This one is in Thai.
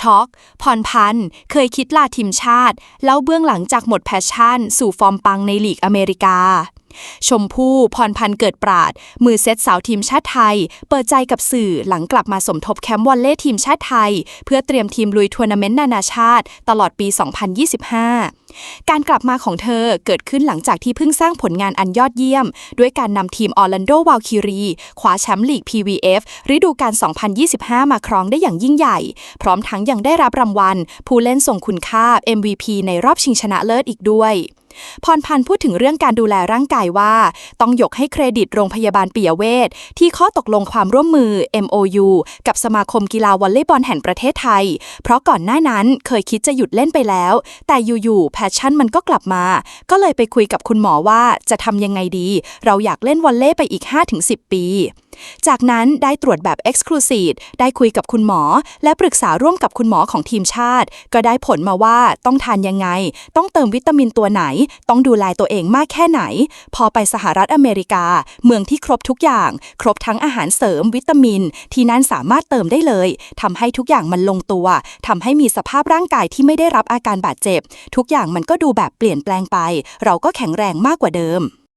ช็อกพรพันธ์ เคยคิดลาทีมชาติ แล้วเบื้องหลังจากหมดแพชชั่น สู่ฟอร์มปังในลีกอเมริกา ชมพู่พรพันธ์เกิดปราด มือเซตสาวทีมชาติไทย เปิดใจกับสื่อหลังกลับมาสมทบแคมป์วอลเล่ทีมชาติไทย เพื่อเตรียมทีมลุยทัวร์นาเมนต์นานาชาติ ตลอดปี 2025การกลับมาของเธอเกิดขึ้นหลังจากที่เพิ่งสร้างผลงานอันยอดเยี่ยม ด้วยการนำทีมออร์แลนโดวาลคิรีคว้าแชมป์ลีก PVF ฤดูกาล 2025 มาครองได้อย่างยิ่งใหญ่ พร้อมทั้งยังได้รับรางวัล ผู้เล่นทรงคุณค่า MVP ในรอบชิงชนะเลิศอีกด้วย พรพันธ์พูดถึงเรื่องการดูแลร่างกายว่า ต้องยกให้เครดิตโรงพยาบาลปิยเวชที่ข้อตกลงความร่วมมือ MOU กับสมาคมกีฬาวอลเลย์บอลแห่งประเทศไทย เพราะก่อนหน้านั้นเคยคิดจะหยุดเล่นไปแล้ว แต่อยู่ๆแพชชั่นมันก็กลับมา ก็เลยไปคุยกับคุณหมอว่าจะทำยังไงดี เราอยากเล่นวอลเลย์ไปอีก 5-10 ปี จากนั้นได้ตรวจแบบ Exclusive ได้คุยกับคุณหมอ และปรึกษาร่วมกับคุณหมอของทีมชาติ ก็ได้ผลมาว่าต้องทานยังไง ต้องเติมวิตามินตัวไหน ต้องดูแลตัวเองมากแค่ไหน พอไปสหรัฐอเมริกา เมืองที่ครบทุกอย่าง ครบทั้งอาหารเสริมวิตามิน ที่นั่นสามารถเติมได้เลยทำให้ทุกอย่างมันลงตัวทำให้มีสภาพร่างกายที่ไม่ได้รับอาการบาดเจ็บ ทุกอย่างมันก็ดูแบบเปลี่ยนแปลงไป เราก็แข็งแรงมากกว่าเดิม